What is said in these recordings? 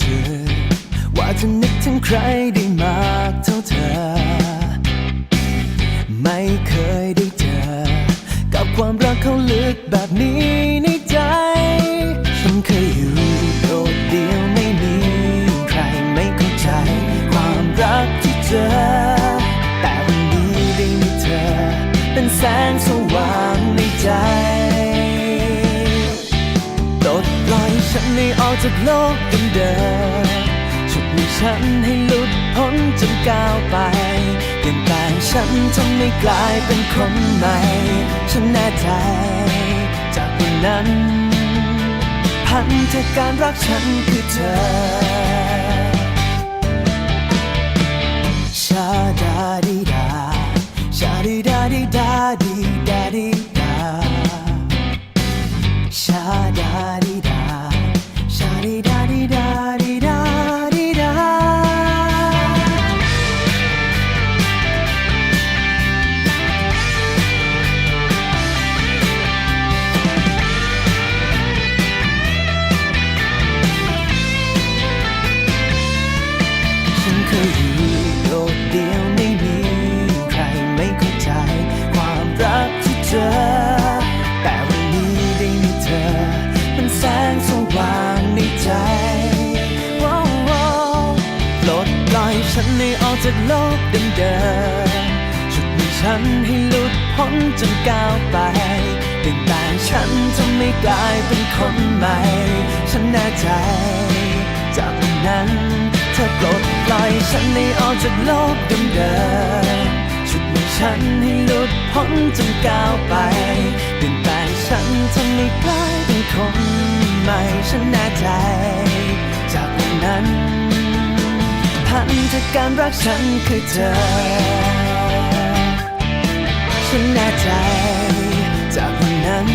สึกว่าจะนึกถึงใครได้มากเท่าเธอ ไม่เคย ฉันให้ออกจากโลกเดิมๆฉุดมือฉันให้หลุดพ้นจนก้าวไปเปลี่ยนแปลงฉันจนไม่กลายเป็นคนใหม่ ฉันแน่ใจจากวันนั้น พันธการรักฉันคือเธอ ชาดาดีดา ชาดีดาดีดาดีดาดีดา ชาดาดีดา เคยอยู่โดดเดียวไม่มีใครไม่เข้าใจ ความรักที่เจอ แต่วันนี้ได้มีเธอเป็นแสงสว่างในใจว้าวววปลดปล่อยฉันให้ออกจากโลกเดิมๆฉุดมือฉันให้หลุดพ้นจนก้าวไปเปลี่ยนแปลงฉันจะไม่กลายเป็นคนใหม่ ฉันแน่ใจ จากวันนั้นเธอปลด ล่อยฉันให้ออกจากโลกเดิมๆฉุดมือฉันให้หลุดพ้นจนก้าวไปเปลี่ยนแปลงฉันทำให้กลายเป็นคนใหม่ฉันแน่ใจ จากวันนั้นพันธการรักฉันคือเธอ ฉันแน่ใจ จากวันนั้น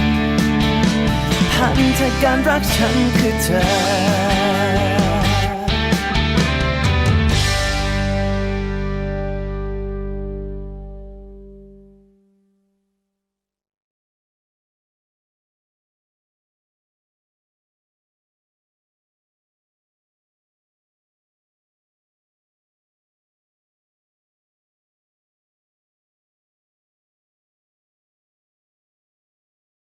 พันธการรักฉันคือเธอ